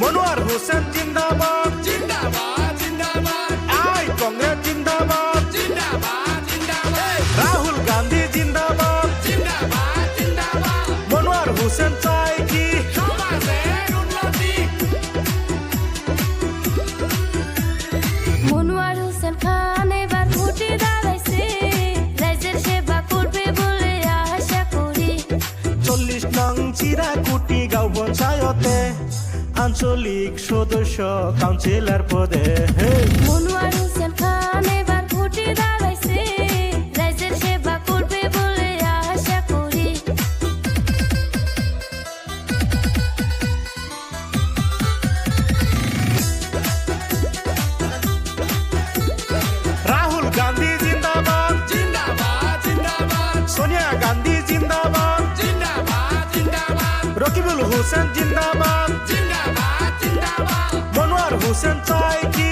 মনোয়ার হোসেন জিন্দাবাদ। জিন্দাবাদ জিন্দাবাদ। আই কংগ্রেস জিন্দাবাদ। জিন্দাবাদ জিন্দাবাদ। রাহুল গান্ধী জিন্দাবাদ। জিন্দাবাদ জিন্দাবাদ। মনোয়ার হোসেন চাই কি? সমাজের উন্নতি। মনোয়ার হোসেন খান এবার ভোটে দাঁড়াইছে। রাজ্যের সেবা করবে বলে আশা করি। চল্লিশ নং চিরাকুটি গাঁও পঞ্চায়তে। আঞ্চলিক সদস্য কাউন্সিলর পদে। হে মনোয়ার হোসেন খান এবার ভোটে দাঁড়াইছে। রাজ্যের সেবা করবে বলে আশা করি। রাহুল গান্ধী জিন্দাবাদ। জিন্দাবাদ জিন্দাবাদ। সোনিয়া গান্ধী জিন্দাবাদ। জিন্দাবাদ জিন্দাবাদ। রকিবুল হোসেন জিন্দাবাদ। জিন্দাবাদ জিন্দাবাদ মনোয়ার হোসেন চাই কি সমাজের